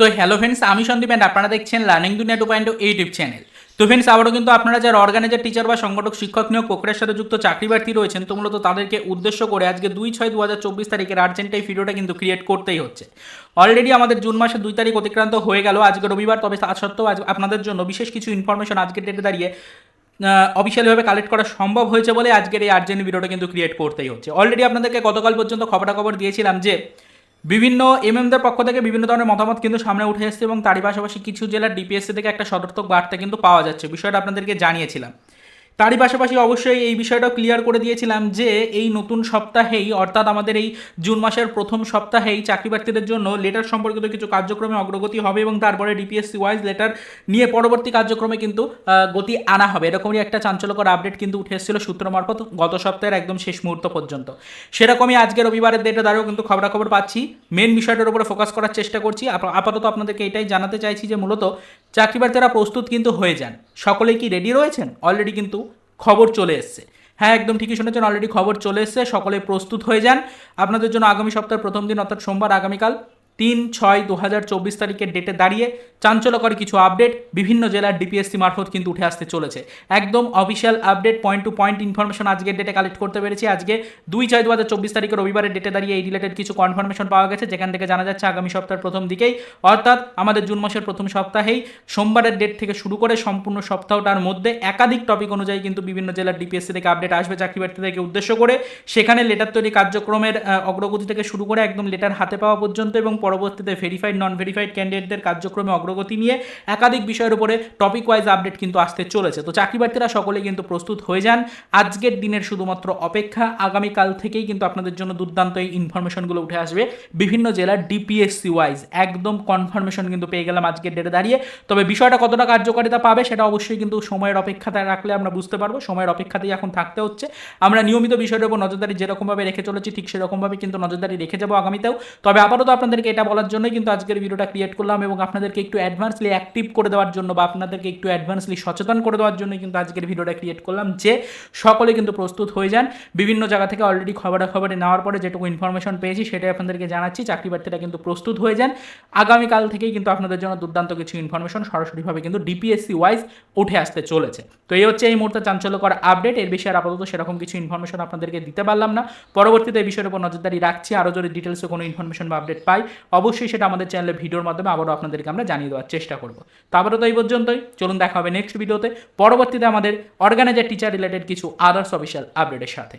তো hello friends আমি Sandeep and আপনারা দেখছেন learning Duniya two point YouTube channel তো ফ্রেন্ডস আবারও কিন্তু আপনারা যারা অর্গানাইজার টিচার বা সংগঠক, শিক্ষক নিয়োগ প্রক্রিয়ার সাথে যুক্ত চাকরি প্রার্থী রয়েছেন, তো মূলত তাদেরকে উদ্দেশ্য করে আজকে দুই ছয় দু হাজার চব্বিশ তারিখের আর্জেন্ট এই ভিডিওটা কিন্তু ক্রিয়েট করতেই হচ্ছে। অলরেডি আমাদের জুন মাসের দুই তারিখ অতিক্রান্ত হয়ে গেল, আজকে রবিবার, তবে তা সত্ত্বেও আজ আপনাদের জন্য বিশেষ কিছু ইনফরমেশন আজকের ডেটে দাঁড়িয়ে অফিসিয়ালিভাবে কালেক্ট করা সম্ভব হয়েছে বলে আজকের এই আর্জেন্ট ভিডিওটা কিন্তু ক্রিয়েট করতেই হচ্ছে। অলরেডি আপনাদেরকে গতকাল পর্যন্ত খবরাখবর দিয়েছিলাম যে বিভিন্ন এমএমদের পক্ষ থেকে বিভিন্ন ধরনের মতামত কিন্তু সামনে উঠে এসেছে এবং তারই পাশাপাশি কিছু জেলার ডিপিএসসি থেকে একটা সতর্ক বার্তা কিন্তু পাওয়া যাচ্ছে। বিষয়টা আপনাদেরকে জানিয়েছিলাম। তারই পাশাপাশি অবশ্যই এই বিষয়টাও ক্লিয়ার করে দিয়েছিলাম যে এই নতুন সপ্তাহেই, অর্থাৎ আমাদের এই জুন মাসের প্রথম সপ্তাহেই চাকরি প্রার্থীদের জন্য লেটার সম্পর্কিত কিছু কার্যক্রমে অগ্রগতি হবে এবং তারপরে ডিপিএসসি ওয়াইজ লেটার নিয়ে পরবর্তী কার্যক্রমে কিন্তু গতি আনা হবে। এরকমই একটা চাঞ্চল্যকর আপডেট কিন্তু উঠে এসেছিল সূত্র মারফত গত সপ্তাহের একদম শেষ মুহূর্ত পর্যন্ত। সেরকমই আজকে রবিবারের ডেটে দাঁড়িয়েও কিন্তু খবরাখবর পাচ্ছি। মেন বিষয়টার উপরে ফোকাস করার চেষ্টা করছি। আপ- আপাতত আপনাদেরকে এটাই জানাতে চাইছি যে মূলত চাকরি প্রার্থীরা প্রস্তুত কিন্তু হয়ে যান। সকলেই কি রেডি রয়েছেন? অলরেডি কিন্তু খবর চলে এসছে। হ্যাঁ একদম ঠিকই শুনেছেন অলরেডি খবর চলে এসছে সকলে প্রস্তুত হয়ে যান। আপনাদের জন্য আগামী সপ্তাহের প্রথম দিন, অর্থাৎ সোমবার, আগামীকাল তিন ছয় দু হাজার চব্বিশ তারিখের ডেটে দাঁড়িয়ে চাঞ্চল্যকর কিছু আপডেট বিভিন্ন জেলার ডিপিএসসি মারফত কিন্তু উঠে আসতে চলেছে। একদম official update point to point information আজকের ডেটে কালেক্ট করতে পেরেছি। আজকে দুই ছয় দু হাজার চব্বিশ তারিখের রবিবারের ডেটে দাঁড়িয়ে এই রিলেটেড কিছু কনফার্মেশন পাওয়া গেছে। যেখান থেকে জানা যাচ্ছে আগামী সপ্তাহের প্রথম দিকেই। অর্থাৎ আমাদের জুন মাসের প্রথম সপ্তাহেই সোমবারের ডেট থেকে শুরু করে সম্পূর্ণ সপ্তাহটার মধ্যে একাধিক টপিক অনুযায়ী কিন্তু বিভিন্ন জেলার ডিপিএসসি থেকে আপডেট আসবে চাকরি প্রার্থীদেরকে উদ্দেশ্য করে। সেখানে লেটার তৈরি কার্যক্রমের অগ্রগতি থেকে শুরু করে একদম লেটার হাতে পাওয়া পর্যন্ত এবং পরবর্তীতে ভেরিফাইড নন ভেরিফাইড ক্যান্ডিডেটদের কার্যক্রমে অগ্রগতি নিয়ে একাধিক বিষয়ের উপরে টপিক ওয়াইজ আপডেট কিন্তু আসতে চলেছে। তো চাকরি প্রার্থীরা সকলে কিন্তু প্রস্তুত হয়ে যান। আজকের দিনের শুধুমাত্র অপেক্ষা, আগামীকাল থেকেই কিন্তু আপনাদের জন্য দুর্দান্ত এই ইনফরমেশনগুলো উঠে আসবে। বিভিন্ন জেলার ডিপিএসসি ওয়াইজ একদম কনফার্মেশন কিন্তু পেয়ে গেলাম আজকের ডেটে দাঁড়িয়ে। তবে বিষয়টা কতটা কার্যকারিতা পাবে সেটা অবশ্যই কিন্তু সময়ের অপেক্ষাতে রাখলে আমরা বুঝতে পারব। সময়ের অপেক্ষাতেই এখন থাকতে হচ্ছে। আমরা নিয়মিত বিষয়ের উপর নজরদারি যেরকমভাবে রেখে চলেছি, ঠিক সেরকমভাবে কিন্তু নজরদারি রেখে যাব আগামীতেও। তবে আপাতত আপনাদেরকে এটা বলার জন্যই কিন্তু আজকের ভিডিওটা ক্রিয়েট করলাম এবং আপনাদেরকে একটু অ্যাডভান্সলি অ্যাক্টিভ করে দেওয়ার জন্য বা আপনাদেরকে একটু অ্যাডভান্সলি সচেতন করে দেওয়ার জন্যই কিন্তু আজকের ভিডিওটা ক্রিয়েট করলাম যে সকলে কিন্তু প্রস্তুত হয়ে যান। বিভিন্ন জায়গা থেকে অলরেডি খবরাখবরে নেওয়ার পরে যেটুকু ইনফরমেশন পেয়েছি সেটাই আপনাদেরকে জানাচ্ছি। চাকরি প্রার্থীরা কিন্তু প্রস্তুত হয়ে যান। আগামীকাল থেকেই কিন্তু আপনাদের জন্য দুর্দান্ত কিছু ইনফরমেশন সরাসরিভাবে কিন্তু ডিপিএসসি ওয়াইজ উঠে আসতে চলেছে। তো এই হচ্ছে এই মুহূর্তে চাঞ্চল্যকর আপডেট এর বিষয়ে আপাতত সেরকম কিছু ইনফরমেশন আপনাদেরকে দিতে পারলাম না। পরবর্তীতে এই বিষয়ের উপর নজরদারি রাখছি। আরও যদি ডিটেলসে কোনো ইনফরমেশন বা আপডেট পাই অবশ্যই সেটা আমাদের চ্যানেলে ভিডিওর মাধ্যমে আবারও আপনাদেরকে আমরা জানিয়ে দেওয়ার চেষ্টা করব। তো আপাতত এই পর্যন্তই। চলুন দেখা হবে নেক্সট ভিডিওতে পরবর্তীতে আমাদের অর্গানাইজার টিচার রিলেটেড কিছু আদার্স অফিসিয়াল আপডেটের সাথে।